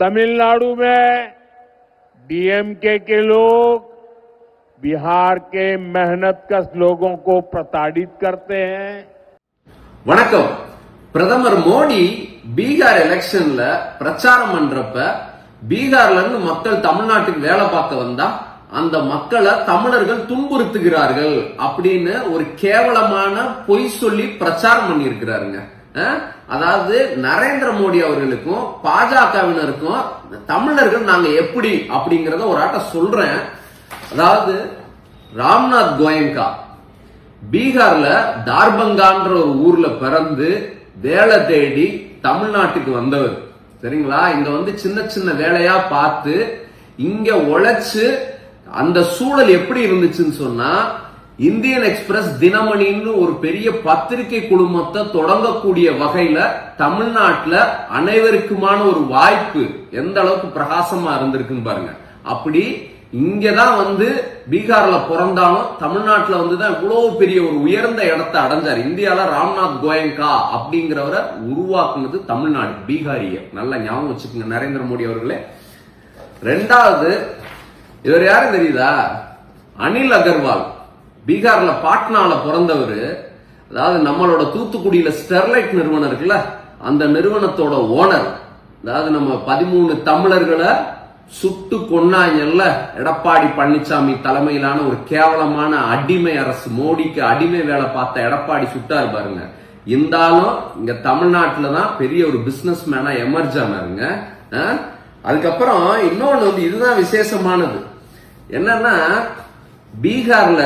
तमिलनाडु में डीएमके के लोग बिहार के मेहनत कश लोगों को प्रताड़ित करते हैं வணக்கம் பிரதமர் மோடி பீகார் எலெக்ஷன்ல பிரச்சாரம் பண்றப்ப பீகார்ல இருந்து மக்கள் தமிழ்நாட்டுக்கு வேலை பார்க்க வந்தா அந்த மக்களை தமிழர்கள் துன்புறுத்துகிறார்கள் அப்படின்னு ஒரு கேவலமான பொய் சொல்லி பிரச்சாரம் பண்ணியிருக்கிறாருங்க அஹ்? அதாவது நரேந்திர மோடி அவர்களுக்கும் பாஜகவினருக்கும் தமிழர்கள் நாங்க எப்படி அப்படிங்கறத ஒரு ஆட்ட சொல்றேன். அதாவது ராம்நாத் கோயங்கா பீகார்ல தார்பங்கான்ற ஒரு ஊர்ல பிறந்து வேலை தேடி தமிழ்நாட்டுக்கு வந்தவர். சரிங்களா? இங்க வந்து சின்ன சின்ன வேலையா பார்த்து இங்க உழைச்சு அந்த சூழல் எப்படி இருந்துச்சுன்னு சொன்னா இந்தியன் எக்ஸ்பிரஸ் தினமணின்னு ஒரு பெரிய பத்திரிகை குழுமத்தை தொடங்கக்கூடிய வகையில தமிழ்நாட்டுல அனைவருக்குமான ஒரு வாய்ப்பு எந்த அளவுக்கு பிரகாசமா இருந்திருக்குன்னு பாருங்க. அப்படி இங்கதான் வந்து பீகார்ல பிறந்தாலும் தமிழ்நாட்டுல வந்து தான் இவ்வளவு பெரிய ஒரு உயர்ந்த இடத்தை அடைஞ்சார். இந்தியால ராம்நாத் கோயங்கா அப்படிங்கிறவரை உருவாக்குனது தமிழ்நாடு பீகாரிய. நல்லா ஞாபகம் வச்சுக்கோங்க நரேந்திர மோடி அவர்களே. ரெண்டாவது இவர் யாரும் தெரியுதா? அனில் அகர்வால். பீகார்ல பாட்னால பிறந்தவர் அதாவது நம்மளோட தூத்துக்குடியில ஸ்டெர்லைட் நிறுவனம் இருக்குல்ல அந்த நிறுவனத்தோட ஓனர். அதாவது நம்ம பதிமூணு தமிழர்களை சுட்டு கொன்னாங்கல்ல எடப்பாடி பழனிசாமி தலைமையிலான ஒரு கேவலமான அடிமை அரசு மோடிக்கு அடிமை வேலை பார்த்த எடப்பாடி சுட்டாரு பாருங்க. இருந்தாலும் இங்க தமிழ்நாட்டில் தான் பெரிய ஒரு பிசினஸ் மேனா எமர்ஜ் ஆனாருங்க அதுக்கப்புறம் இன்னொன்று வந்து இதுதான் விசேஷமானது. என்னன்னா பீகார்ல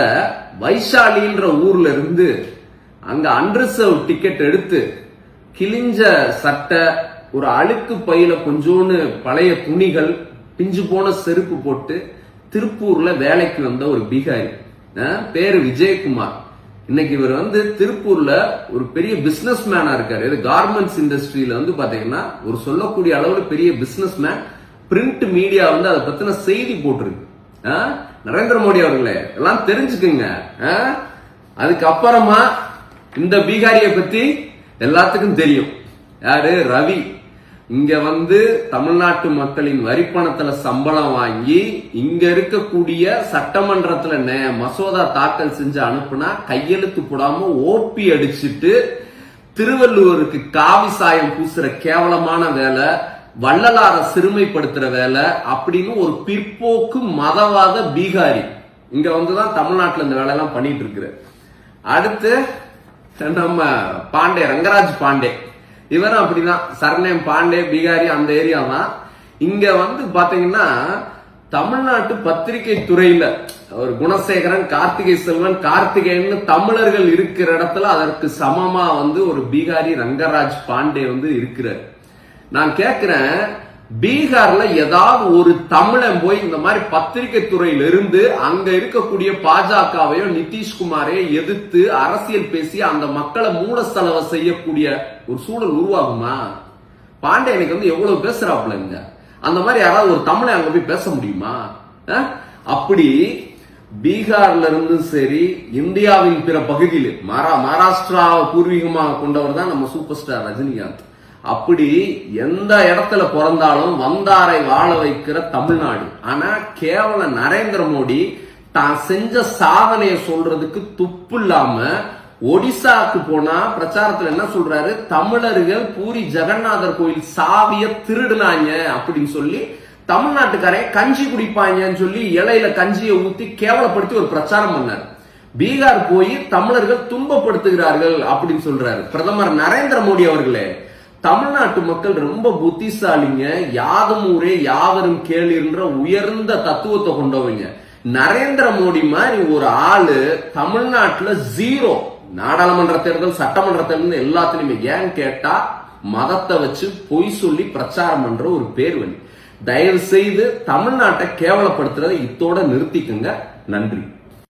வைஷாலின்ற ஊர்ல இருந்து அங்க அன்ரிசர்வ் டிக்கெட் எடுத்து கிழிஞ்ச சட்டை ஒரு அழுக்கு பையில கொஞ்சோண்டு பழைய துணிகள் பிஞ்சு போன செருப்பு போட்டு திருப்பூர்ல வேலைக்கு வந்த ஒரு பீகாரி. பேரு விஜயகுமார். இன்னைக்கு இவர் வந்து திருப்பூர்ல ஒரு பெரிய பிசினஸ் மேனா இருக்காரு. இது கார்மெண்ட்ஸ் இண்டஸ்ட்ரியில வந்து பாத்தீங்கன்னா ஒரு சொல்லக்கூடிய அளவுல பெரிய பிசினஸ் மேன் பிரிண்ட் மீடியா வந்து அதை பத்தின செய்தி போட்டிருக்கு. நரேந்திர மோடி அவர்களே எல்லாம் தெரிஞ்சுக்குங்க. ஆ? அதுக்கப்புறமா இந்த பீகாரிய பத்தி எல்லாத்துக்கும் தெரியும். யாரு? ரவி. இங்க வந்து தமிழ்நாட்டு மக்களின் வரிப்பணத்துல சம்பளம் வாங்கி இங்க இருக்கக்கூடிய சட்டமன்றத்துல நே- மசோதா தாக்கல் செஞ்சு அனுப்புனா கையெழுத்து போடாம ஓபி அடிச்சிட்டு திருவள்ளுவருக்கு காவி சாயம் பூசுற கேவலமான வேலை வள்ளலார சிறுமைப்படுத்துற வேலை அப்படின்னு ஒரு பிற்போக்கு மதவாத பீகாரி. இங்க வந்துதான் தமிழ்நாட்டுல இந்த வேலையெல்லாம் பண்ணிட்டு இருக்கிற. அடுத்து நம்ம பாண்டே ரங்கராஜ் பாண்டே. இவரும் அப்படிதான். சர்நேம் பாண்டே பீகாரி அந்த ஏரியா தான். இங்க வந்து பாத்தீங்கன்னா தமிழ்நாட்டு பத்திரிகை துறையில ஒரு குணசேகரன் கார்த்திகை செல்வன் கார்த்திகேயன் தமிழர்கள் இருக்கிற இடத்துல அதற்கு சமமா வந்து ஒரு பீகாரி ரங்கராஜ் பாண்டே வந்து இருக்கிறார். நான் கேட்கிறேன் பீகார்ல ஏதாவது ஒரு தமிழன் போய் இந்த மாதிரி பத்திரிகை துறையில இருந்து அங்க இருக்கக்கூடிய பாஜகவையோ நிதிஷ்குமாரையோ எதிர்த்து அரசியல் பேசி அந்த மக்களை மூலஸ்தலவை செய்யக்கூடிய ஒரு சூழல் உருவாகுமா? பாண்டியனுக்கு வந்து எவ்வளவு பேசுறாப்லங்க அந்த மாதிரி யாராவது ஒரு தமிழை அங்க போய் பேச முடியுமா? அப்படி பீகார்ல இருந்தும் சரி இந்தியாவின் பிற பகுதியில் மரா மகாராஷ்டிராவை பூர்வீகமாக கொண்டவர் தான் நம்ம சூப்பர் ஸ்டார் ரஜினிகாந்த். அப்படி எந்த இடத்துல பிறந்தாலும் வந்தாரை வாழ வைக்கிற தமிழ்நாடு. ஆனா கேவல நரேந்திர மோடி தான் செஞ்ச சாதனையை சொல்றதுக்கு துப்பு இல்லாம ஒடிசாக்கு போனா பிரச்சாரத்துல என்ன சொல்றாரு? தமிழர்கள் பூரி ஜெகநாதர் கோயில் சாவிய திருடுனாங்க அப்படின்னு சொல்லி தமிழ்நாட்டுக்காரன் கஞ்சி குடிப்பாங்கன்னு சொல்லி இலையில கஞ்சியை ஊத்தி கேவலப்படுத்தி ஒரு பிரச்சாரம் பண்ணார். பீகார் போய் தமிழர்கள் துன்பப்படுத்துகிறார்கள் அப்படின்னு சொல்றாரு. பிரதமர் நரேந்திர மோடி அவர்களே. தமிழ்நாட்டு மக்கள் ரொம்ப புத்திசாலிங்க யாதும் ஊரே யாவரும் கேளுன்ற உயர்ந்த தத்துவத்தை கொண்டவங்க. நரேந்திர மோடி மாதிரி ஒரு ஆளு தமிழ்நாட்டுல ஜீரோ நாடாளுமன்ற தேர்தல் சட்டமன்ற தேர்தல் எல்லாத்துலயுமே. ஏன்னு கேட்டா மதத்தை வச்சு பொய் சொல்லி பிரச்சாரம் பண்ற ஒரு பேர்வழி. தயவு செய்து தமிழ்நாட்டை கேவலப்படுத்துறதை இத்தோட நிறுத்திக்குங்க. நன்றி.